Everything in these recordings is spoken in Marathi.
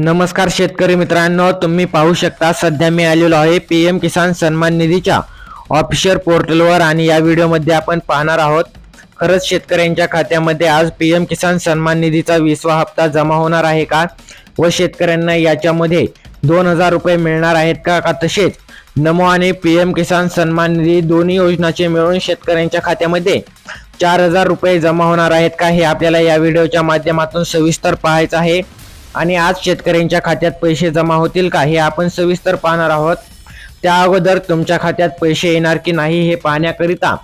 नमस्कार शेतकरी मित्रांनो तुम्ही पाहू शकता सध्या मी आलेलो आहे पी एम किसान सन्मान निधीच्या ऑफिशियल पोर्टलवर आणि या व्हिडिओमध्ये आपण पाहणार आहोत. खरंच शेतकऱ्यांच्या खात्यामध्ये आज पी एम किसान सन्मान निधीचा वीसवा हप्ता जमा होणार आहे का? व शेतकऱ्यांना याच्यामध्ये दोन हजार रुपये मिळणार आहेत का? का तसेच नमो आणि पी एम किसान सन्मान निधी दोन्ही योजनाचे मिळून शेतकऱ्यांच्या खात्यामध्ये चार हजार रुपये जमा होणार आहेत का? हे आपल्याला या व्हिडिओच्या माध्यमातून सविस्तर पाहायचं आहे. आणि आज शेतकऱ्यांच्या खात्यात पैसे जमा होतील का हे आपण सविस्तर पाहणार आहोत. त्या अगोदर तुमच्या खात्यात पैसे येणार की नाही हे पाहण्याकरिता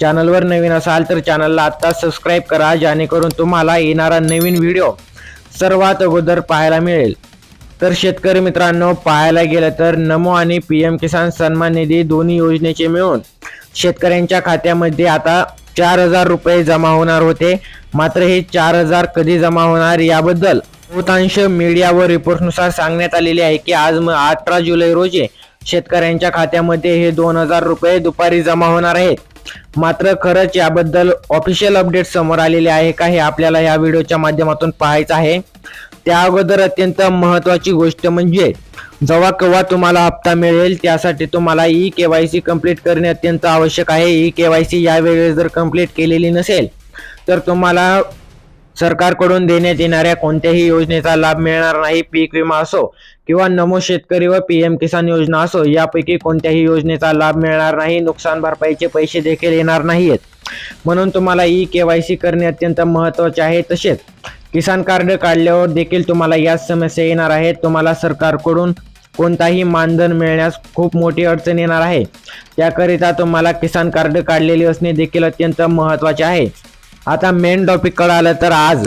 चॅनलवर नवीन असाल तर चॅनलला आत्ता सबस्क्राईब करा जेणेकरून तुम्हाला येणारा नवीन व्हिडिओ सर्वात अगोदर पाहायला मिळेल. तर शेतकरी मित्रांनो पाहायला गेलं तर नमो आणि पी एम किसान सन्मान निधी दोन्ही योजनेचे मिळून शेतकऱ्यांच्या खात्यामध्ये आता चार हजार रुपये जमा होणार होते. मात्र हे चार हजार कधी जमा होणार याबद्दल बहुतांश मीडिया व रिपोर्टनुसार सांगण्यात आलेले आहे की आज म अठरा जुलै रोजी शेतकऱ्यांच्या खात्यामध्ये हे दोन हजार रुपये दुपारी जमा होणार आहेत. मात्र खरंच याबद्दल ऑफिशियल अपडेट समोर आलेले आहे का हे आपल्याला या व्हिडिओच्या माध्यमातून पाहायचं आहे. त्या अगोदर अत्यंत महत्वाची गोष्ट म्हणजे जेव्हा केव्हा तुम्हाला हप्ता मिळेल त्यासाठी तुम्हाला E K Y C complete करणे अत्यंत आवश्यक आहे. ई के वाय सी यावेळेस जर कंप्लीट केलेली नसेल तर तुम्हाला सरकारकडून देण्यात येणाऱ्या कोणत्याही योजनेचा लाभ मिळणार नाही पीक विमा असो किंवा नमो शेतकरी व पी एम किसान योजना असो यापैकी कोणत्याही योजनेचा लाभ मिळणार नाही नुकसान भरपाईचे पैसे देखील येणार नाहीयेत. म्हणून तुम्हाला ई के वाय सी करणे अत्यंत महत्त्वाचे आहे. तसेच किसान कार्ड काढल्यावर देखील तुम्हाला याच समस्या येणार आहेत. तुम्हाला सरकारकडून कोणताही मानधन मिळण्यास खूप मोठी अडचण येणार आहे. त्याकरिता तुम्हाला किसान कार्ड काढलेले असणे देखील अत्यंत महत्त्वाचे आहे. आता मेन टॉपिककडे आलं तर आज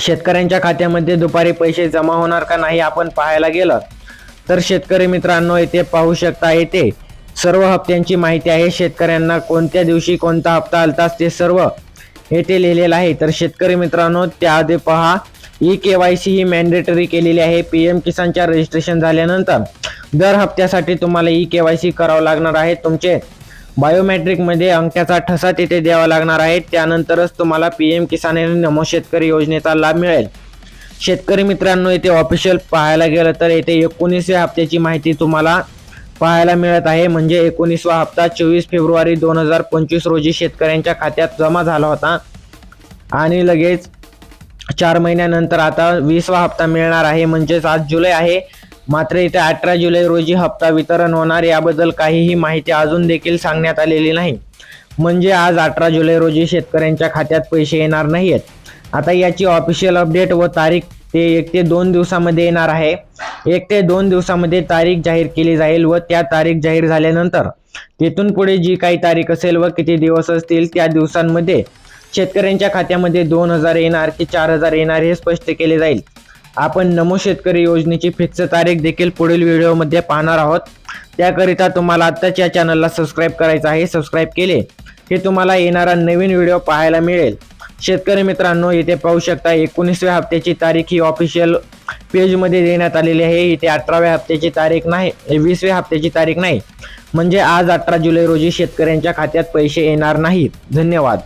शेतकऱ्यांच्या खात्यामध्ये दुपारी पैसे जमा होणार का नाही आपण पाहायला गेलं. तर शेतकरी मित्रांनो येथे पाहू शकता येथे सर्व हप्त्यांची माहिती आहे शेतकऱ्यांना कोणत्या दिवशी कोणता हप्ता आलताच ते सर्व येथे लिहिलेलं आहे. तर शेतकरी मित्रांनो त्याआधी पहा ई के वाय सी ही मॅन्डेटरी केलेली आहे. पी एम किसानच्या रजिस्ट्रेशन झाल्यानंतर दर हप्त्यासाठी तुम्हाला ई के वाय सी करावं लागणार आहे. तुमचे बायोमेट्रिकमध्ये अंगठ्याचा ठसा तिथे द्यावा लागणार आहे. त्यानंतरच तुम्हाला पी एम किसान आणि नमो शेतकरी योजनेचा लाभ मिळेल. शेतकरी मित्रांनो येथे ऑफिशियल पाहायला गेलं तर येथे एकोणीसव्या हप्त्याची माहिती तुम्हाला पाहायला मिळत आहे. म्हणजे एकोणीसवा हप्ता चोवीस फेब्रुवारी दोन हजार पंचवीस रोजी शेतकऱ्यांच्या खात्यात जमा झाला होता. आणि लगेच चार महिन्यानंतर आता वीसवा हप्ता मिळणार आहे. म्हणजेच आज जुलै आहे. मात्र इथे अठरा जुलै रोजी हप्ता वितरण होणार याबद्दल काहीही माहिती अजून देखील सांगण्यात आलेली नाही. म्हणजे आज अठरा जुलै रोजी शेतकऱ्यांच्या खात्यात पैसे येणार नाहीत आता याची ऑफिशियल अपडेट व तारीख ते एक ते दोन दिवसामध्ये येणार आहे. एक ते दोन दिवसामध्ये तारीख जाहीर केली जाईल व त्या तारीख जाहीर झाल्यानंतर तिथून पुढे जी काही तारीख असेल व किती दिवस असतील त्या दिवसांमध्ये शेतकऱ्यांच्या खात्यामध्ये दोन हजार येणार की चार हजार येणार हे स्पष्ट केले जाईल. आपण नमो शेतकरी योजनेची फिक्स तारीख देखील पुढील व्हिडिओमध्ये पाहणार आहोत. त्याकरिता तुम्हाला आत्ताच या चॅनलला सबस्क्राईब करायचं आहे सबस्क्राईब केले हे तुम्हाला येणारा नवीन व्हिडिओ पाहायला मिळेल. शेतकरी मित्रांनो इथे पाहू शकता एकोणीसव्या हप्त्याची तारीख ही ऑफिशियल पेजमध्ये देण्यात आलेली आहे. इथे अठराव्या हप्त्याची तारीख नाही वीसव्या हप्त्याची तारीख नाही. म्हणजे आज अठरा जुलै रोजी शेतकऱ्यांच्या खात्यात पैसे येणार नाहीत. धन्यवाद.